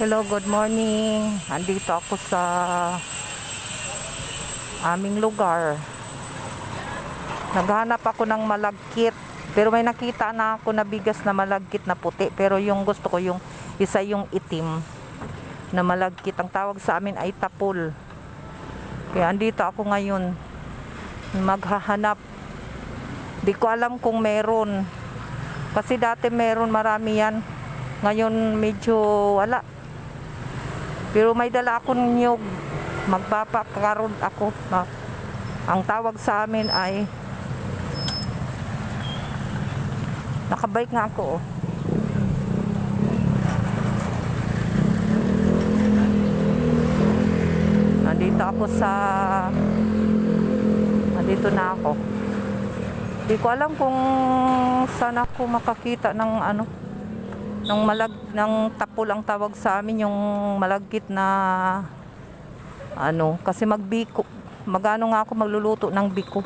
Hello, good morning. Andito ako sa aming lugar. Naghanap ako ng malagkit. Pero may nakita na ako na bigas na malagkit na puti. Pero yung gusto ko yung isa yung itim na malagkit. Ang tawag sa amin ay tapul. Kaya andito ako ngayon. Maghahanap. Di ko alam kung meron. Kasi dati meron marami yan. Ngayon medyo wala. Pero may dala akong niyog. Magpapakaroon ako. Ma- Ang tawag sa amin ay nakabike nga ako. Oh. Nandito ako sa Nandito na ako. Hindi ko alam kung saan ako makakita ng ano ng malag ng tapol ang tawag sa amin yung malagkit na ano kasi magbiko magano nga ako magluluto ng biko.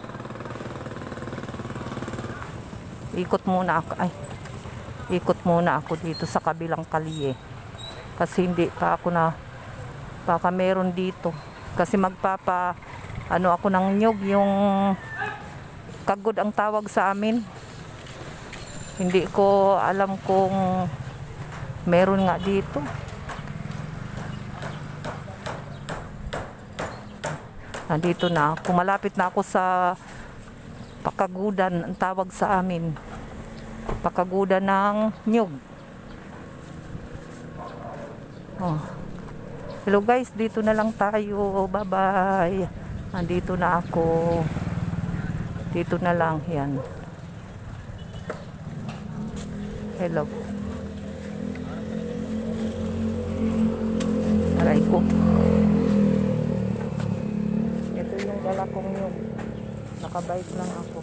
Ikot muna ako ay ikot muna ako dito sa kabilang kalye. Kasi hindi pa ako na baka meron dito. Kasi magpapa ano ako ng nyug yung kagod ang tawag sa amin. Hindi ko alam kung meron nga dito. Nandito na ako. Malapit na ako sa Pakagudan, ang tawag sa amin. Pakagudan ng nyug. Oh. Hello guys, dito na lang tayo. Bye-bye. Nandito na ako. Dito na lang. Yan. Hello. Aray ko. Ito yung dala kong yung nakabike lang ako.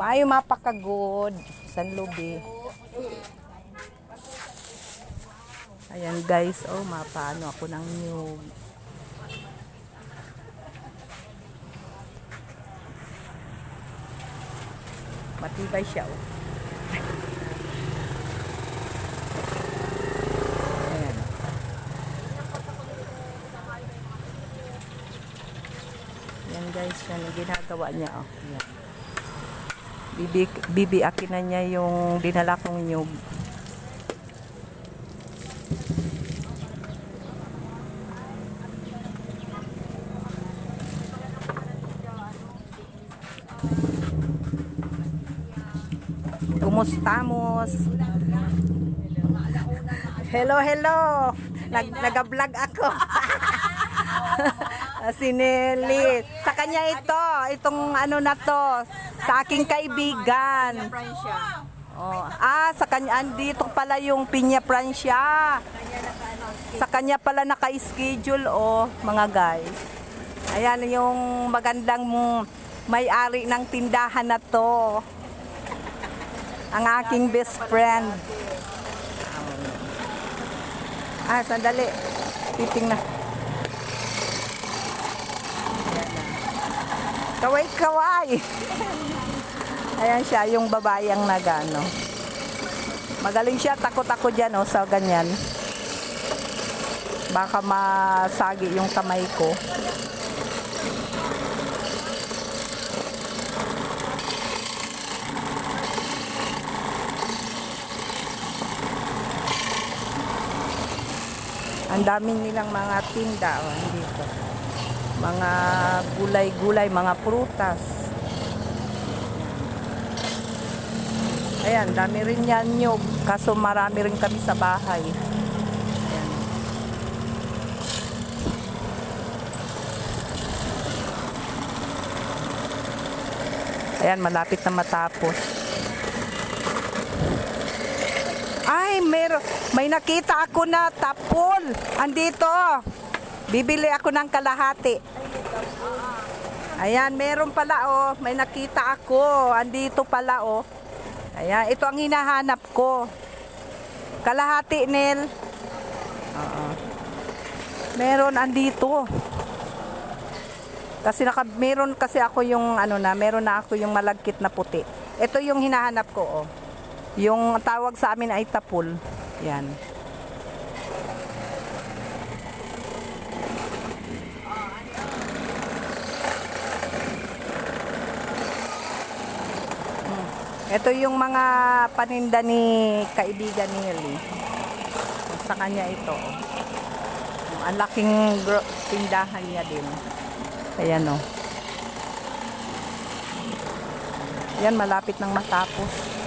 Maayo mapakagod. San Lubi. Ayan guys, oh mapano ako ng nyug. Matibay siya oh. Ayan. Yan guys, yan ang ginagawa niya oh. Yan. Bibi, bibiakin na niya yung dinala kong nyug. Kumustamos? Hello, hello. Nag nag-vlog ako. si Nelly. Sa kanya ito, itong ano na to, sa aking kaibigan. Oh, ah, sa kanya andito pala yung Pinya Francia. Sa kanya pala naka-schedule oh, mga guys. Ayan yung magandang may-ari ng tindahan na to. Ang aking best friend. Ah, sandali. Titing na. Kaway-kaway. Ayan siya, yung babayang nagano. Magaling siya, takot ako dyan, oh, sa ganyan. Baka masagi yung kamay ko. Ang dami nilang mga tinda oh, dito. Mga gulay-gulay, mga prutas. Ayan, dami rin yan nyug. Kaso marami rin kami sa bahay. Ayan, malapit na matapos. Ay, mer may nakita ako na tapol. Andito. Bibili ako ng kalahati. Ayan, meron pala oh. May nakita ako. Andito pala oh. Ayan, ito ang hinahanap ko. Kalahati, Nel. Oo. Meron andito. Kasi naka, meron kasi ako yung ano na, meron na ako yung malagkit na puti. Ito yung hinahanap ko, oh. Yung tawag sa amin ay tapul. Yan. Mm. Ito yung mga paninda ni kaibigan ni Eli. Sa kanya ito. oh. Ang laking tindahan niya din. Ayan o. Yan, malapit nang matapos.